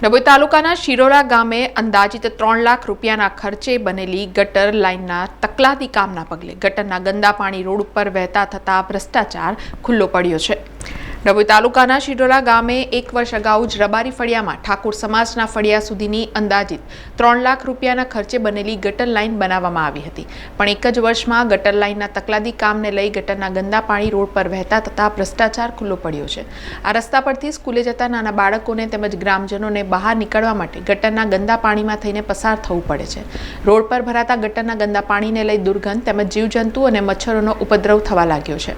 ડભોઈ તાલુકાના શિરોડા ગામે અંદાજિત ત્રણ લાખ રૂપિયાના ખર્ચે બનેલી ગટર લાઇનના તકલાદી કામના પગલે ગટરના ગંદા પાણી રોડ ઉપર વહેતા થતા ભ્રષ્ટાચાર ખુલ્લો પડ્યો છે. ડભોઈ તાલુકાના શિડોલા ગામે એક વર્ષ અગાઉ જ રબારી ફળિયામાં ઠાકોર સમાજના ફળિયા સુધીની અંદાજિત ત્રણ લાખ રૂપિયાના ખર્ચે બનેલી ગટર લાઇન બનાવવામાં આવી હતી. પણ એક જ વર્ષમાં ગટર લાઇનના તકલાદી કામને લઈ ગટરના ગંદા પાણી રોડ પર વહેતા થતા ભ્રષ્ટાચાર ખુલ્લો પડ્યો છે. આ રસ્તા પરથી સ્કૂલે જતા નાના બાળકોને તેમજ ગ્રામજનોને બહાર નીકળવા માટે ગટરના ગંદા પાણીમાં થઈને પસાર થવું પડે છે. રોડ પર ભરાતા ગટરના ગંદા પાણીને લઈ દુર્ગંધ તેમજ જીવજંતુ અને મચ્છરોનો ઉપદ્રવ થવા લાગ્યો છે.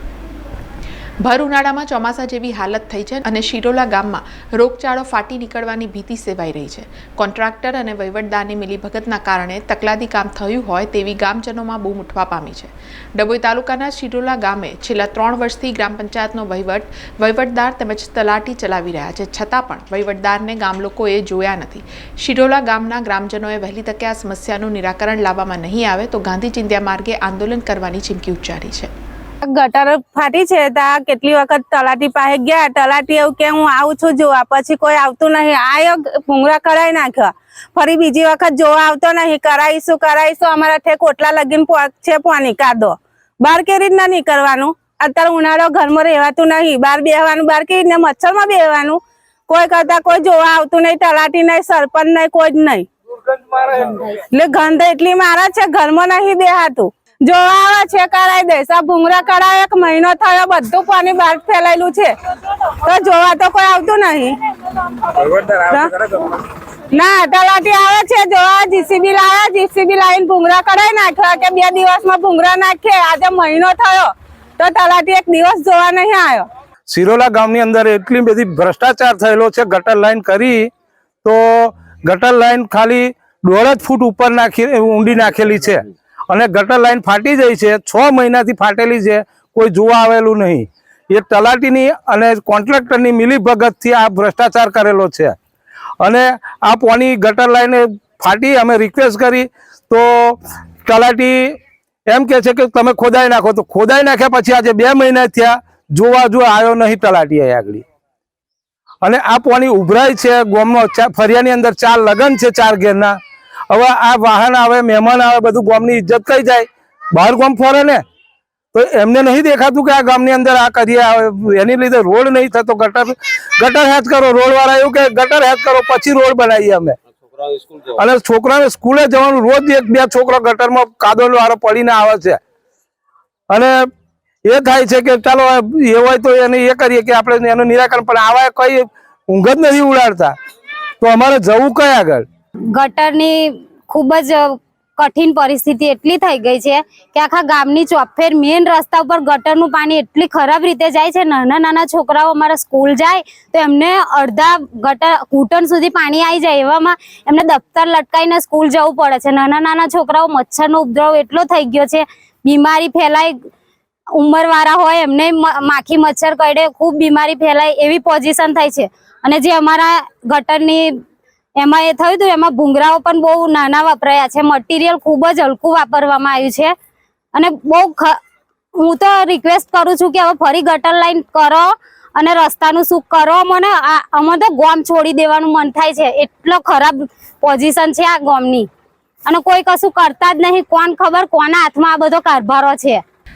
ભર ઉનાળામાં ચોમાસા જેવી હાલત થઈ છે અને શિરોલા ગામમાં રોગચાળો ફાટી નીકળવાની ભીતિ સેવાઈ રહી છે. કોન્ટ્રાક્ટર અને વહીવટદારની મિલીભગતના કારણે તકલાદી કામ થયું હોય તેવી ગામજનોમાં બૂમ ઉઠવા પામી છે. ડભોઈ તાલુકાના શિરોલા ગામે છેલ્લા ત્રણ વર્ષથી ગ્રામ પંચાયતનો વહીવટ, વહીવટદાર તેમજ તલાટી ચલાવી રહ્યા છે. છતાં પણ વહીવટદારને ગામ લોકોએ જોયા નથી. શિરોલા ગામના ગ્રામજનોએ વહેલી તકે આ સમસ્યાનું નિરાકરણ લાવવામાં નહીં આવે તો ગાંધી ચિંધ્યા માર્ગે આંદોલન કરવાની ચીમકી ઉચ્ચારી છે. ગટર ફાટી છે ત્યાં કેટલી વખત તલાટી પાસે ગયા? તલાટી એવું કે હું આવું છું જોવા. પછી કોઈ આવતું નહીં. આયો ભૂંગળા કરાવી નાખ્યા. ફરી બીજી વખત જોવા આવતો નહીં. કરાવીશું કરાવીશું અમારા ઠેક ઓટલા લગીન પો- છે પાણી કાઢો બહાર કેવી રીતના નીકળવાનું? અત્યારે ઉનાળો ઘરમાં રહેવાતું નહીં. બહાર બેહવાનું બહાર કેવી રીતના મચ્છરમાં બેહવાનું? કોઈ કરતા કોઈ જોવા આવતું નહીં. તલાટી નહીં સરપંચ નહીં કોઈ જ નહીં. એટલે ગંધ એટલી મારા છે ઘરમાં નહીં બેહાતું. જોવા આવે છે કરાવી દઈશ. આ ભૂંગળા કરાવે એક મહિનો થયો બધું પાણી બહાર ફેલાયેલું છે. તો જોવા તો કોઈ આવતું નહીં. ના તલાટી આવે છે જોવા જીસીબી લાવે જીસીબી લાવીને ભૂંગળા કરાવી નાખ્યા કે બે દિવસમાં ભૂંગળા નાખે આજે મહિનો થયો તો તલાટી એક દિવસ જોવા નહીં આવ્યો. સિરોલા ગામની અંદર એટલી બધી ભ્રષ્ટાચાર થયેલો છે ગટર લાઈન કરી તો ગટર લાઈન ખાલી દોઢ ફૂટ ઉપર નાખી ઊંડી નાખેલી છે. અને ગટર લાઈન ફાટી જાય છે, છ મહિનાથી ફાટેલી છે, કોઈ જોવા આવેલું નહીં. એ તલાટીની અને કોન્ટ્રાક્ટરની મિલીભગતથી આ ભ્રષ્ટાચાર કરેલો છે. અને આ પોની ગટર લાઈન ફાટી અમે રિક્વેસ્ટ કરી, તો તલાટી એમ કે છે કે તમે ખોદાઈ નાખો. તો ખોદાઈ નાખ્યા પછી આજે બે મહિના થયા, જોવા જો આવ્યો નહીં તલાટી અહીં આગળ. અને આ પોણી ઉભરાય છે ગોમનો ફરિયાની અંદર ચાર લગન છે ચાર ઘેરના. હવે આ વાહન આવે મહેમાન આવે બધું ગામની ઇજ્જત થઈ જાય. બહાર ગામ ફરે ને તો એમને નહીં દેખાતું કે આ ગામની અંદર આ કરીએ આવે એની લીધે રોડ નહીં થતો. ગટર ગટર હેચ કરો રોડ વાળા એવું કે ગટર હેચ કરો પછી રોડ બનાવીએ અમે. અને છોકરાને સ્કૂલે જવાનું રોજ એક બે છોકરા ગટરમાં કાદોલ વાળો પડીને આવે છે. અને એ થાય છે કે ચાલો એ હોય તો એને એ કરીએ કે આપણે એનું નિરાકરણ પણ આવા કઈ ઊંઘ જ નથી ઉડાડતા. તો અમારે જવું કઈ આગળ? ગટરની ખૂબ જ કઠિન પરિસ્થિતિ એટલી થઈ ગઈ છે કે આખા ગામની ચોફેર મેઇન રસ્તા ઉપર ગટરનું પાણી એટલી ખરાબ રીતે જાય છે, નાના નાના છોકરાઓ અમારા સ્કૂલ જાય તો એમને અડધા ગટર ઘૂંટણ સુધી પાણી આવી જાય એવામાં એમને દફતર લટકાઈને સ્કૂલ જવું પડે છે. નાના નાના છોકરાઓ મચ્છરનો ઉપદ્રવ એટલો થઈ ગયો છે, બીમારી ફેલાય, ઉંમરવાળા હોય એમને માખી મચ્છર કરડે ખૂબ બીમારી ફેલાય એવી પોઝિશન થઈ છે. અને જે અમારા ગટરની એમાં એ થયું હતું, એમાં ભૂંગરાઓ પણ બહુ નાના વપરાયા છે. મટીરિયલ ખૂબ જ હલકું વાપરવામાં આવ્યું છે. અને બહુ હું તો રિક્વેસ્ટ કરું છું કે હવે ફરી ગટર લાઈન કરો અને રસ્તાનું શું કરો. મને અમારે તો ગોમ છોડી દેવાનું મન થાય છે. એટલો ખરાબ પોઝિશન છે આ ગોમની. અને કોઈ કશું કરતા જ નહીં. કોણ ખબર કોના હાથમાં આ બધો કારભારો છે.